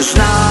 Знаю.